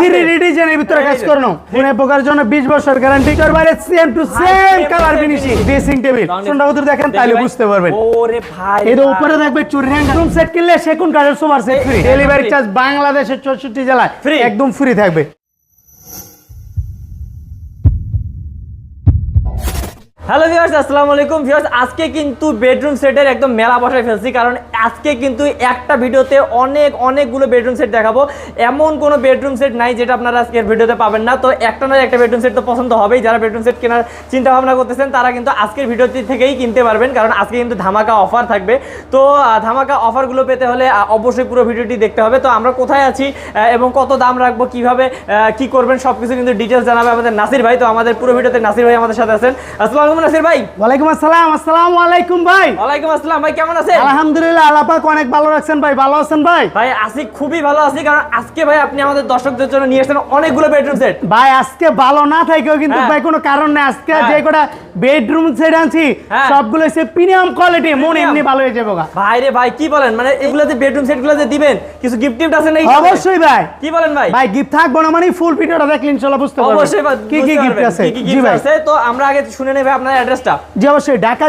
Three ভিতরে কাজ জন্য বছর guarantee same to same same colour same finishing dressing table দেখেন তাহলে বুঝতে পারবেন। ওরে ভাই এর উপরে দেখবে চুরি হ্যাঙ্গার রুম সেট কিনলে সেকুন কাঠের super set? Free delivery charge বাংলাদেশের চৌষট্টি জেলায় Free। একদম ফ্রি থাকবে। হ্যালো ভিউয়ার্স আসসালামু আলাইকুম। ভিউয়ার্স আজকে কিন্তু বেডরুম সেটের একদম মেলা বসায় ফেলছি, কারণ আজকে কিন্তু একটা ভিডিওতে অনেক, অনেকগুলো বেডরুম সেট দেখাবো। এমন কোনো বেডরুম সেট নাই যেটা আপনারা আজকের ভিডিওতে পাবেন না। তো একটা না একটা বেডরুম সেট তো পছন্দ হবেই। যারা বেডরুম সেট কেনার চিন্তা ভাবনা করতেছেন, তারা কিন্তু আজকের ভিডিওটি থেকেই কিনতে পারবেন, কারণ আজকে কিন্তু ধামাকা অফার থাকবে। তো ধামাকা অফারগুলো পেতে হলে অবশ্যই পুরো ভিডিওটি দেখতে হবে। তো আমরা কোথায় আছি এবং কত দাম রাখব, কীভাবে কি করবেন, সবকিছু কিন্তু ডিটেলস জানাবে আমাদের নাসির ভাই। তো আমাদের পুরো ভিডিওতে নাসির ভাই আমাদের সাথে আছেন। আসসালামু আলাইকুম নাসির ভাই? ওয়ালাইকুম আসসালাম আসসালামু আলাইকুম ভাই। ওয়ালাইকুম আসসালাম ভাই কেমন আছেন? আলহামদুলিল্লাহ অনেক ভালো রাখছেন ভাই ভালো আছেন ভাই? ভাই আছি খুবই ভালো আছি কারণ আজকে ভাই আপনি আমাদের দর্শকদের জন্য নিয়ে এসেছেন অনেকগুলো বেডরুম সেট ভাই আজকে ভালো না থাকেও কিন্তু হ্যাঁ। ভাই কোনো কারণ নেই। আজকে হ্যাঁ। যে কটা বেডরুম সেট আনছি হ্যাঁ। সবগুলো হচ্ছে প্রিমিয়াম কোয়ালিটি মন এমনি ভালো হয়ে যাবে। ভাই রে ভাই কি বলেন? মানে এগুলো যে বেডরুম সেটগুলো যে দিবেন কিছু গিফট টিফট আছে নাকি? অবশ্যই ভাই। কি বলেন ভাই? ভাই গিফট থাকব না মানে ফুল ভিডিওটা দেখলে ইনশাআল্লাহ বুঝতে পারবেন। অবশ্যই ভাই, কি কি গিফট আছে? কি কি ভাই। আছে? তো আমরা আগে শুনে নেবে আপনার অ্যাড্রেসটা জি অবশ্যই। ঢাকা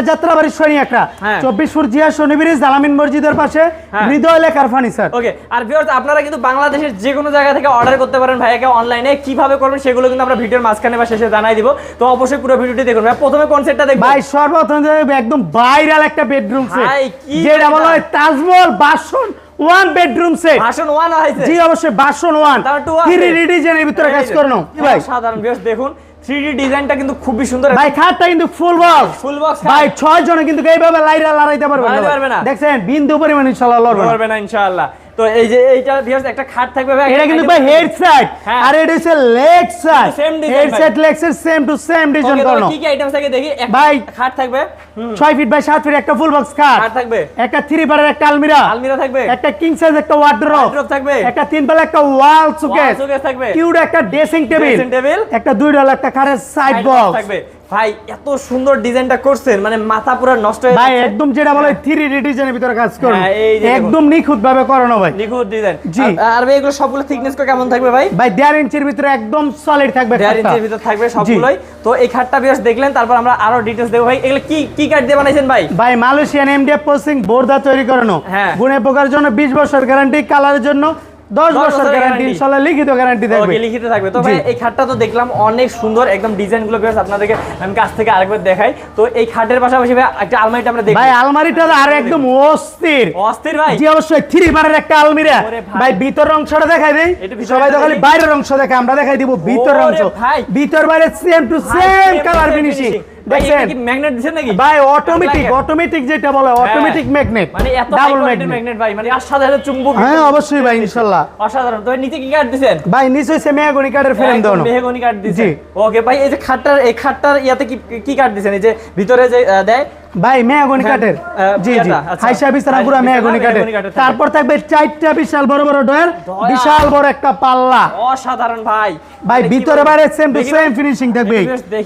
শনি একটা। চব্বিশ ফুট জিয়া শনি ব্রিজ জালামিন মসজিদের পাশে হ্যাঁ। হৃদয় লেখার ফার্নিচার ওকে আর ভিউয়ার্স আপনারা কিন্তু বাংলাদেশের যে কোনো জায়গা থেকে অর্ডার করতে পারেন ভাইয়াকে অনলাইনে কীভাবে করবেন সেগুলো কিন্তু আমরা ভিডিওর মাঝখানে বা শেষে জানাই দিব। তো অবশ্যই পুরো ভিডিওটি দেখুন। ভাই প্রথমে কোন সেটটা দেখব? ভাই সর্বপ্রথম একদম ভাইরাল একটা বেডরুম সেট কি যেটা বলা হয় তাজমহল বাসন ওয়ান বেডরুম সেট ভাষণ ওয়ান জি অবশ্যই বাসন ওয়ান। two আছে। থ্রি ভিতরে কাজ করানো ভাই। সাধারণ ভিউয়ার্স দেখুন। 3D ডিজাইনটা কিন্তু খুবই সুন্দর ভাই খাটটা কিন্তু ফুল বক্স ফুল বক্স ভাই ছয় জনে কিন্তু এইভাবে লাইরা লড়াইতে পারবে না। দেখছেন? বিন্দু পরিমাণ ইনশাআল্লাহ লড়বে না। ইনশাআল্লাহ তো এই যে এইটা ভিউয়ার্স একটা খাট থাকবে ভাই এটা কিন্তু ভাই হেড সাইড হ্যাঁ। আর এটা হচ্ছে leg side Same design head side leg side same to same design কি কি থাকে দেখি? ভাই। খাট থাকবে হুম। ছয় ফিট বাই সাত ফিট একটা ফুল বক্স খাট। খাট থাকবে। একটা থ্রি পারের একটা আলমিরা। আলমিরা থাকবে। একটা কিং সাইজ একটা ওয়ার্ড্রপ থাকবে। একটা তিন পাল্লা একটা ওয়াল সুকেস শোকেস থাকবে। কিউট একটা ড্রেসিং টেবিল Dressing table। একটা দুই ডলার একটা কারের সাইড বক্স থাকবে। ভাই এত সুন্দর ডিজাইনটা করছেন মানে মাথা পুরো নষ্ট হয়ে ভাই একদম যেটা বলে থ্রি ডি ডিজাইনের ভিতরে কাজ করুন হ্যাঁ। একদম নিখুঁত ভাবে করানো ভাই। নিখুঁত ডিজাইন জি। আর ভাই এগুলো সবগুলো থিকনেস কেমন থাকবে ভাই? ভাই দেড় ইঞ্চির ভিতরে একদম সলিড থাকবে দেড় খাটটা। ইঞ্চির ভিতর থাকবে সবগুলোই। তো এই খাটটা বেশ দেখলেন তারপর আমরা আরও ডিটেলস দেবো। ভাই এগুলো কি কি কাট দিয়ে বানাইছেন ভাই? ভাই মালয়েশিয়ান এমডিএফ পোস্টিং বোর্ডা তৈরি করানো। হ্যাঁ। গুণে পোকার জন্য 20 বছর গ্যারান্টি কালারের জন্য 10 বছর গ্যারান্টি ইনশাআল্লাহ লিখিত গ্যারান্টি থাকবে। ওকে লিখিত থাকবে। তো ভাই এই খাটটা তো দেখলাম অনেক সুন্দর একদম ডিজাইনগুলো বেশ আপনাদেরকে আমি কাছ থেকে আরেকবার দেখাই। তো এই খাটের পাশাপাশি ভাই একটা আলমারিটা আমরা দেখি। ভাই আলমারিটা আর একদম অস্থির। অস্থির ভাই। জি অবশ্যই থ্রি বারের একটা আলমিরা। ভাই। ভাই ভিতর অংশটা দেখাই দেই। সবাই তো খালি বাইরের অংশ দেখে আমরা দেখাই দিব ভিতর অংশ। ভাই। ভিতর বাইরে same to same colour finishing দেখছেন? ম্যাগনেট দিছেন নাকি? ভাই অটোমেটিক অটোমেটিক যেটা বলে অটোমেটিক ম্যাগনেট মানে এত ডাবল ম্যাগনেট ভাই মানে অসাধারণ চুম্বক হ্যাঁ অবশ্যই ভাই ইনশাআল্লাহ অসাধারণ। তো নিচে কি কাট দিছেন? ভাই নিচে হইছে মেহগনি কাঠের ফ্রেম দেওয়ানো মেহগনি কাঠ দিছেন ওকে ভাই এই যে খাটটার এই খাটটার ইয়াতে কি কি কাট দিছেন? এই যে ভিতরে যে দেয় ভাই মেয়াগনি হ্যাঁ, কাঠের। জি জি। আচ্ছা। হাইসা বিছানা পুরো মেয়াগনি কাঠের। তারপর থাকবে চারটা বিশাল বড় বড় ডয়ার বিশাল বড় একটা পাল্লা। অসাধারণ ভাই। ভাই ভিতরে বাইরে সেম টু সেম ফিনিশিং থাকবে।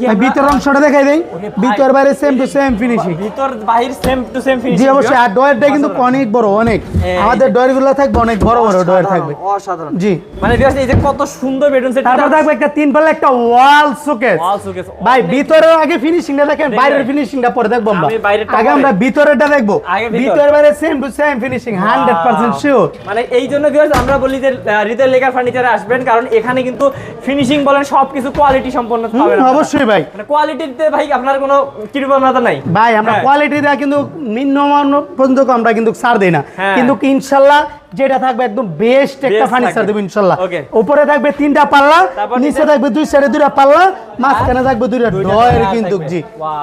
ভাই। ভিতর অংশটা দেখাই দেই। ভিতর বাইরে সেম টু সেম ফিনিশিং ভিতর বাহির সেম টু সেম ফিনিশিং জি অবশ্যই। আর ডয়ারটা কিন্তু অনেক বড় অনেক। আমাদের ডয়ারগুলো থাকবে অনেক বড় বড় ডয়ার থাকবে। অসাধারণ। জি। মানে বিয়াস এই যে কত সুন্দর বেডরুম সেট তারপর থাকবে একটা তিন পাল্লা একটা ওয়াল শোকেস ওয়াল সুকেস ভাই ভিতরের আগে ফিনিশিংটা দেখেন বাইরের ফিনিশিংটা পরে দেখব আমরা। আগে আমরা ভিতরেরটা দেখব। আগে ভিতর। ভিতর বাইরে same to same finishing 100% sure মানে এই জন্য বিয়াস আমরা বলি যে রিতেল লেকার ফার্নিচারে আসবেন কারণ এখানে কিন্তু ফিনিশিং বলেন সবকিছু কোয়ালিটি সম্পন্ন পাবেন অবশ্যই ভাই। মানে কোয়ালিটিতে ভাই আপনার কোনো কৃপণতা নাই। ভাই আমরা হ্যাঁ। কোয়ালিটি দেওয়া কিন্তু নিম্নমান পর্যন্ত আমরা কিন্তু ছাড় দেই না। হ্যাঁ। কিন্তু ইনশাল্লাহ যেটা থাকবে একদম বেস্ট একটা ফার্নিচার। দেবো ইনশাল্লাহ। উপরে থাকবে তিনটা পাল্লা নিচে থাকবে দুই সাইডে দুইটা পাল্লা মাঝখানে থাকবে দুইটা ডয়ের কিন্তু জি।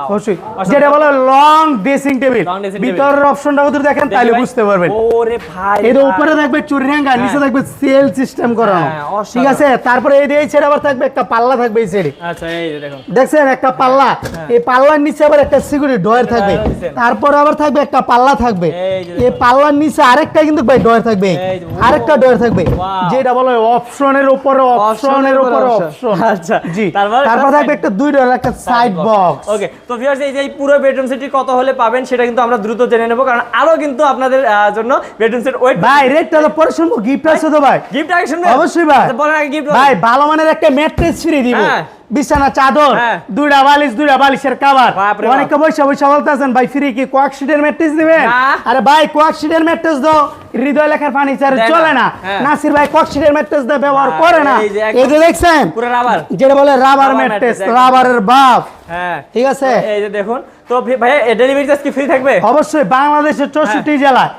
অবশ্যই। যেটা বলে লং ড্রেসিং টেবিল। ভিতরের অপশনটা যদি দেখেন দেখি তাহলে বুঝতে পারবেন। ওরে ভাই এর উপরে থাকবে চুরি হ্যাঙ্গার নিচে থাকবে সেল সিস্টেম করানো হ্যাঁ, ঠিক আছে? তারপরে এই এই সাইডে আবার থাকবে একটা পাল্লা থাকবে এই সাইডে আচ্ছা এই যে দেখুন। দেখছেন? একটা পাল্লা। এই পাল্লার নিচে আবার একটা সিকিউরিটি ডয়ার থাকবে। তারপর আবার থাকবে একটা পাল্লা থাকবে। এই পাল্লার নিচে আরেকটা কিন্তু ভাই ডয়ার থাকবে। থাকবে। যে। আরেকটা ডয়ার থাকবে। Wow. যেটা বলে অপশনের উপরে অপশনের উপরে অপশন আচ্ছা জি তারপর থাকবে একটা দুই ডয়ার একটা সাইড বক্স ওকে তো ভিউয়ার্স এই যে পুরো বেডরুম সেটটি কত হলে পাবেন সেটা কিন্তু আমরা দ্রুত জেনে নেব কারণ আরও কিন্তু আপনাদের জন্য বেডরুম সেট ওয়েট ভাই রেটটা তো পরে শুনব। গিফট আছে তো ভাই? গিফট আগে শুনবেন? অবশ্যই ভাই। আচ্ছা, বলেন আগে গিফট ভাই ভালো মানের একটা ম্যাট্রেস ফ্রি দিব। হ্যাঁ। বিছানা চাদর হ্যাঁ। দুইটা বালিশ দুইটা বালিশের কাবার অনেকে বৈশা বৈশা বলতেছেন ভাই ফ্রি কি কোয়াক্সিডের ম্যাট্রেস দিবেন? আরে ভাই কোয়াক্সিডের ম্যাট্রেস দাও। হৃদয় লেখার ফার্নিচার। চলে না। হ্যাঁ। নাসির ভাই কোয়াক্সিডের ম্যাট্রেস দিয়ে ব্যবহার হ্যাঁ, করে না। এই যে দেখছেন? পুরো রাবার যেটা বলে রাবার রাবার ম্যাট্রেস রাবারের বাপ হ্যাঁ। ঠিক আছে? এই যে দেখুন তো ভাইয়া ডেলিভারি চার্জ কি ফ্রি থাকবে? অবশ্যই বাংলাদেশের চৌষট্টি জেলায়।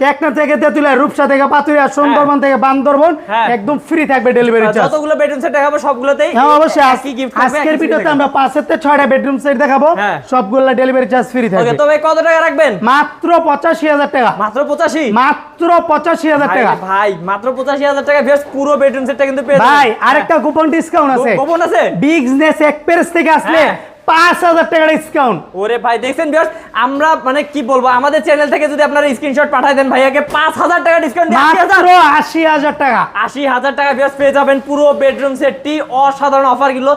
টেকনা থেকে তেতুলিয়া রূপসা থেকে পাতুরিয়া সুন্দরবন থেকে বান্দরবন হ্যাঁ। একদম ফ্রি থাকবে ডেলিভারি চার্জ যতগুলো বেডরুম সেট দেখাবো সবগুলোতেই হ্যাঁ অবশ্যই আজ- একই গিফট আজকের ভিডিওতে আমরা পাঁচের থেকে ছয়টা বেডরুম সেট দেখাবো। হ্যাঁ। সবগুলো ডেলিভারি চার্জ ফ্রি থাকবে। তো ভাই কত টাকা রাখবেন? মাত্র পঁচাশি হাজার টাকা। মাত্র পঁচাশি? মাত্র পঁচাশি হাজার টাকা। ভাই মাত্র পঁচাশি হাজার টাকা ভিউয়ার্স পুরো বেডরুম সেটটা কিন্তু পেয়ে ভাই। আরেকটা কুপন ডিসকাউন্ট আছে। হ্যাঁ। গোপন আছে? বিজনেস এক্সপ্রেস থেকে আসলে হ্যাঁ। পাঁচ হাজার টাকা ডিসকাউন্ট ওরে ভাই দেখছেন ভিউয়ার্স আমরা মানে কি বলব আমাদের চ্যানেল থেকে যদি আপনারা স্ক্রিনশট পাঠাই দেন ভাইয়াকে পাঁচ হাজার টাকা ডিসকাউন্ট মাত্র আশি হাজার টাকা। আশি হাজার টাকা ভিউয়ার্স পেয়ে যাবেন পুরো বেডরুম সেটটি অসাধারণ অফারগুলো।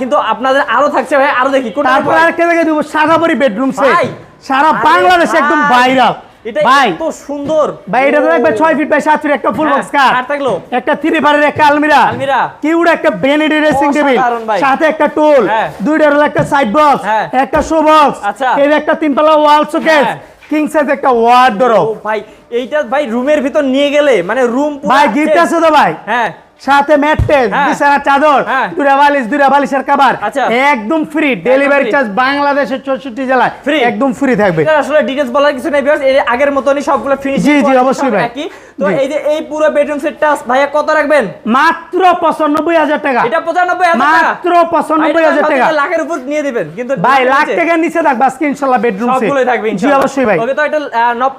কিন্তু আপনাদের আরও থাকছে ভাই আরও দেখি তারপর? আরেকটা দেখে দিব সাদাবরি বেডরুম সেট সারা বাংলাদেশ একদম ভাই, ভাইরাল এটা এত সুন্দর ভাই এটা তো দেখবে ছয় ফিট বাই সাত ফিট একটা ফুল হ্যাঁ, বক্স কার কার থাকল? একটা থ্রি পারের একটা আলমিরা আলমিরা। কিউড একটা ভ্যানিটি ড্রেসিং টেবিল সাথে একটা টুল হ্যাঁ। দুইটার হলো একটা সাইড বক্স হ্যাঁ। একটা শো বক্স আচ্ছা। এই একটা তিনতলা ওয়াল শোকেস। কিং সাইজ একটা ওয়ার্ডরোব ও ভাই এইটা ভাই রুমের ভিতর নিয়ে গেলে মানে রুম ভাই গিফট আছে তো ভাই হ্যাঁ সাথে ম্যাট্রেস হ্যাঁ। বিছানা চাদর হ্যাঁ। দুটা বালিশ দুটা বালিশের কভার আচ্ছা। একদম ফ্রি ডেলিভারি চার্জ বাংলাদেশের চৌষট্টি জেলায়। Free। একদম ফ্রি থাকবে। আসলে ডিটেইলস বলার কিছু নেই ভিউয়ার্স আগের মতনই সবগুলো ফিনিশিং জি, জি, অবশ্যই ভাই। তো এই যে এই পুরো বেডরুম সেটটা ভাইয়া কত রাখবেন? মাত্র পঁচানব্বই হাজার টাকা। এটা পঁচানব্বই হাজার টাকা? মাত্র পঁচানব্বই হাজার টাকা। লাখের উপর নিয়ে দিবেন কিন্তু ভাই লাখ টাকার নিচে থাকবে আজকে ইনশাল্লাহ বেডরুম সবগুলোই থাকবে জি অবশ্যই ভাই। ওকে তো এটা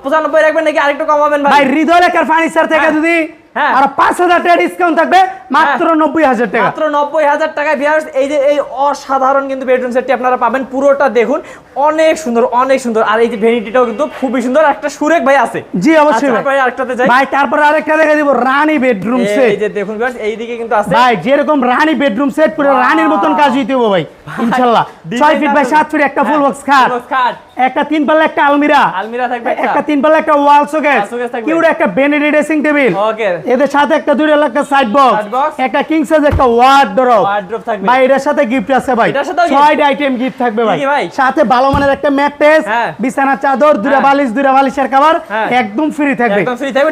পঁচানব্বই রাখবেন নাকি আরেকটু কমাবেন ভাই? ভাই হৃদয় লেখার ফার্নিচার থেকে হ্যাঁ। যদি। আর পাঁচ হাজার টাকা ডিসকাউন্ট থাকবে মাত্র নব্বই হাজার টাকা। মাত্র নব্বই হাজার টাকায় ভিউয়ার্স এই যে এই অসাধারণ কিন্তু বেডরুম সেটটি আপনারা পাবেন। পুরোটা দেখুন অনেক সুন্দর অনেক সুন্দর। আর এই যে ভেনিটিটাও কিন্তু খুবই সুন্দর। একটা সুরেক ভাই আছে। জি অবশ্যই আচ্ছা, ভাই। আরেকটাতে যাই। ভাই তারপর আরেকটা দেখে দিব রানী বেডরুম এই যে দেখুন ভিউয়ার্স এইদিকে কিন্তু আছে। ভাই যেরকম রানী বেডরুম সেট পুরো রানীর মতন কাজ হইতে হবে ভাই design ছয় ফিট বাই আসলে- সাত ফিট একটা ফুল হ্যাঁ, বক্স full box খাট। একটা তিন পাল্লা একটা আলমিরা আলমিরা থাকবে একটা। তিন পাল্লা একটা ওয়াল শোকেস কিউড একটা বেনেডি ড্রেসিং টেবিল ওকে এদের সাথে একটা দুইটা একটা সাইড বক্স একটা কিং সাইজ একটা ওয়ার্ডরোব Wardrobe থাকবে। ভাই এটার সাথে গিফট আছে ভাই gift? আইটেম গিফট থাকবে ভাই সাথে ভালো মানের একটা ম্যাট্রেস হ্যাঁ। বিছানা চাদর দুটা হ্যাঁ। বালিশ দুটা বালিশের কভার হ্যাঁ। একদম ফ্রি থাকবে একদম free থাকবে।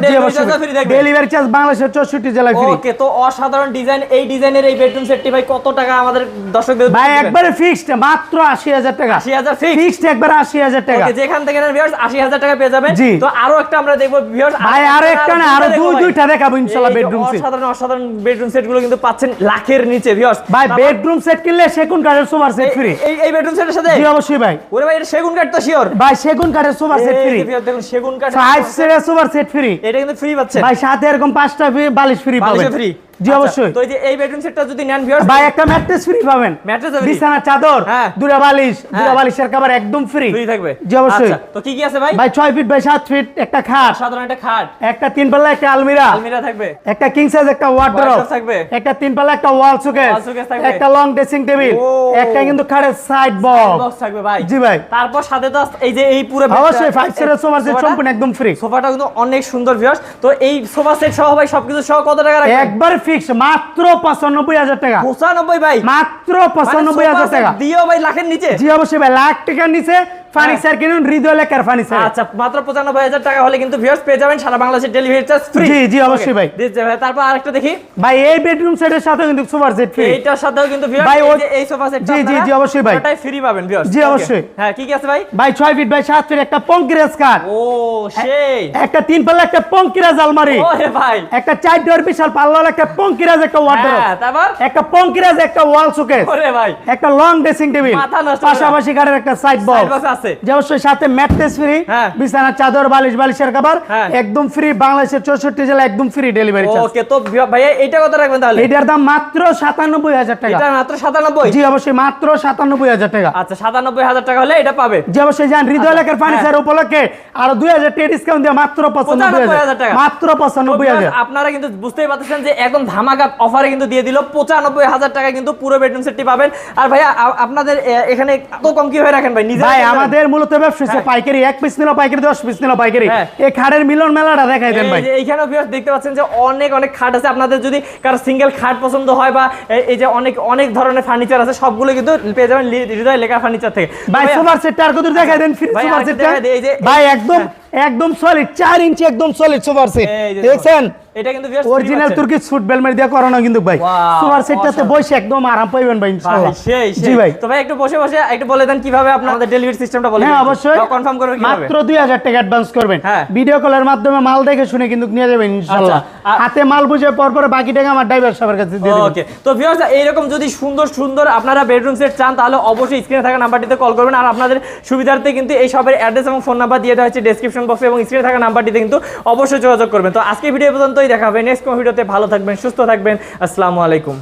ডেলিভারি চার্জ বাংলাদেশের 64 জেলায় ফ্রি ওকে তো অসাধারণ ডিজাইন এই ডিজাইনের এই বেডরুম সেটটি ভাই কত টাকা আমাদের দর্শকদের ভাই একবারে ফিক্সড মাত্র 80000 টাকা 80000 fixed? ফিক্সড একবারে 80000 টাকা। যেখান থেকে নেন ভিউয়ার্স 80000 টাকা পেয়ে যাবেন। জি। তো আরও একটা আমরা দেখব ভিউয়ার্স ভাই আরও একটা না আরও দুই দুইটা দেখাবো ইনশাআল্লাহ বেডরুম সেট অসাধারণ অসাধারণ বেডরুম সেটগুলো কিন্তু পাচ্ছেন লাখের নিচে ভিউয়ার্স ভাই বেডরুম সেট কিনলে সেগুন কাঠের সোফার সেট ফ্রি এই এই বেডরুম সেটের সাথে? জি অবশ্যই ভাই। ওরে ভাই এটা সেগুন কাঠ তো শিওর ভাই সেগুন কাঠের সোফার সেট ফ্রি দেখুন সেগুন কাঠ ফাইভ সিটের সোফার সেট ফ্রি এটা কিন্তু ফ্রি পাচ্ছেন। ভাই সাথে এরকম পাঁচটা বালিশ ফ্রি পাবেন। বালিশে ফ্রি জি অবশ্যই। তো এই যে এই বেডরুম সেটটা যদি নেন ভিউয়ার্স ভাই একটা ম্যাট্রেস ফ্রি পাবেন। Mattress ও বিছানা চাদর। বালিশ দুটা। বালিশের কভার একদম ফ্রি ফ্রি থাকবে? জি অবশ্যই। আচ্ছা, তো কি কি আছে ভাই? ভাই ছয় ফিট বাই সাত ফিট একটা খাট। সাধারণ একটা খাট। একটা তিন পাল্লা একটা আলমিরা। আলমিরা থাকবে? একটা কিং সাইজ একটা ওয়ার্ডরোব থাকবে। একটা তিন পাল্লা একটা ওয়াল শোকেস Wall showcase থাকবে। একটা লং ড্রেসিং টেবিল একটা কিন্তু খাটের সাইড বক্স বক্স থাকবে ভাই। জি ভাই। তারপর সাথে তো এই যে এই পুরো অবশ্যই ফাইভ সিটের সোফার সেট সম্পূর্ণ একদম ফ্রি সোফাটা কিন্তু অনেক সুন্দর ভিউয়ার্স তো এই সোফা সেট সহ ভাই সবকিছু সহ কত টাকা রাখবেন? একবার ফিক্স মাত্র পঁচানব্বই হাজার টাকা। পঁচানব্বই ভাই। মাত্র মানে পঁচানব্বই হাজার টাকা। দিও ভাই লাখের নিচে। জি অবশ্যই ভাই লাখ টাকার নিচে ফার্নিচার কিনুন হৃদয় লেখার ফার্নিচার আচ্ছা মাত্র পঁচানব্বই হাজার টাকা হলে কিন্তু ভিউয়ার্স পেয়ে যাবেন সারা বাংলাদেশের ডেলিভারি চার্জ ফ্রি জি, জি, অবশ্যই ভাই। দিচ্ছে ভাই তারপর আরেকটা দেখি। ভাই এই বেডরুম সেটের সাথে কিন্তু সুপার সেট ফ্রি এইটার সাথেও কিন্তু ভিউয়ার্স ভাই, এই সোফা সেট জি, জি, জি, অবশ্যই ভাই। ওটাই ফ্রি পাবেন ভিউয়ার্স জি, অবশ্যই। হ্যাঁ কি কি আছে ভাই? ভাই ছয় ফিট বাই সাত ফিট একটা পঙ্কিরাজ কাঠ। ও সেই। একটা তিন পাল্লা একটা পঙ্কিরাজ আলমারি। ও হে ভাই। একটা চার ডোর বিশাল পাল্লার একটা পঙ্কিরাজ একটা ওয়ার্ডরোব হ্যাঁ তারপর? একটা পঙ্কিরাজ একটা ওয়াল শোকেস ওরে ভাই। একটা লং ড্রেসিং টেবিল মাথা নষ্ট পাশাপাশি কাঠের একটা সাইড বক্স আছে। যে অবশ্যই সাথে ম্যাট্রেস ফ্রি হ্যাঁ। বিছানার চাদর বালিশ বালিশের খাবার হ্যাঁ। একদম ফ্রি বাংলাদেশের চৌষট্টি জেলা একদম ফ্রি ডেলিভারি ওকে তো ভাইয়া এটা কত রাখবেন তাহলে? এটার দাম মাত্র সাতানব্বই হাজার টাকা। এটা মাত্র সাতানব্বই? জি অবশ্যই মাত্র সাতানব্বই হাজার টাকা। আচ্ছা সাতানব্বই হাজার টাকা হলে এটা পাবে। যে অবশ্যই যান আচ্ছা, হৃদয় লেখার ফার্নিচার উপলক্ষে আরও দুই হাজার টাকা ডিসকাউন্ট দিয়ে মাত্র পঁচানব্বই 95,000 হাজার টাকা। মাত্র তো পঁচানব্বই viewers, হাজার। আপনারা কিন্তু বুঝতেই পারতেছেন যে একদম ধামাকা অফারে কিন্তু দিয়ে দিল। পঁচানব্বই হাজার টাকা কিন্তু পুরো বেডরুম সেটটি পাবেন। আর ভাইয়া আপনাদের এখানে এত কম কি হয়ে রাখেন ভাই? নিজে ভাই আমাদের মূলত ব্যবসা হচ্ছে পাইকারি। এক পিস নিল পাইকারি দশ পিস নিল পাইকারি। হ্যাঁ। এই খাড়ের মিলন মেলাটা দেখাই দেন ভাই। এইখানেও ভিউয়ার্স দেখতে পাচ্ছেন যে অনেক অনেক খাট আছে। আপনাদের যদি কারও সিঙ্গেল খাট পছন্দ হয় বা এই- যে অনেক অনেক ধরনের ফার্নিচার আছে সবগুলো কিন্তু পেয়ে যাবেন হৃদয় লেখা ফার্নিচার থেকে। ভাই সুপার সেটটা আর কত দেখাই দেন? সুপার সেটটা যে- ভাই একদম একদম সলিড চার ইঞ্চি একদম সলিড সুপার সেট দেখছেন? এটা কিন্তু অরিজিনাল তুর্কি সুট বেলমেট দিয়ে করানো কিন্তু ভাই। সেটটাতে বসে একদম আরাম পাইবেন ভাই ইনশাআল্লাহ সেই জি ভাই। তো ভাই একটু বসে বসে একটু বলে দেন কীভাবে আপনাদের ডেলিভারি সিস্টেমটা বলে হ্যাঁ অবশ্যই। কনফার্ম করবে কীভাবে? মাত্র দুই হাজার টাকা অ্যাডভান্স করবেন। হ্যাঁ। ভিডিও কলের মাধ্যমে মাল দেখে শুনে কিন্তু নিয়ে যাবেন ইনশাআল্লাহ আচ্ছা, আর- হাতে মাল বুঝে পর পরে বাকি টাকা আমার ড্রাইভার সাহেবের কাছে দিয়ে ওকে তো ভিউয়ার্স এইরকম যদি সুন্দর সুন্দর আপনারা বেডরুম সেট চান তাহলে অবশ্যই স্ক্রিনে থাকা নাম্বারটিতে কল করবেন। আর আপনাদের সুবিধার্থে কিন্তু এই সবের অ্যাড্রেস এবং ফোন নাম্বার দিয়ে দেওয়া হচ্ছে ডেসক্রিপশন বক্সে এবং স্ক্রিনে থাকা নাম্বারটিতে কিন্তু অবশ্যই যোগাযোগ করবেন। তো আজকে ভিডিও পর্যন্তই দেখা হবে নেক্সট কোনো ভিডিওতে ভালো থাকবেন সুস্থ থাকবেন। আসসালামু আলাইকুম।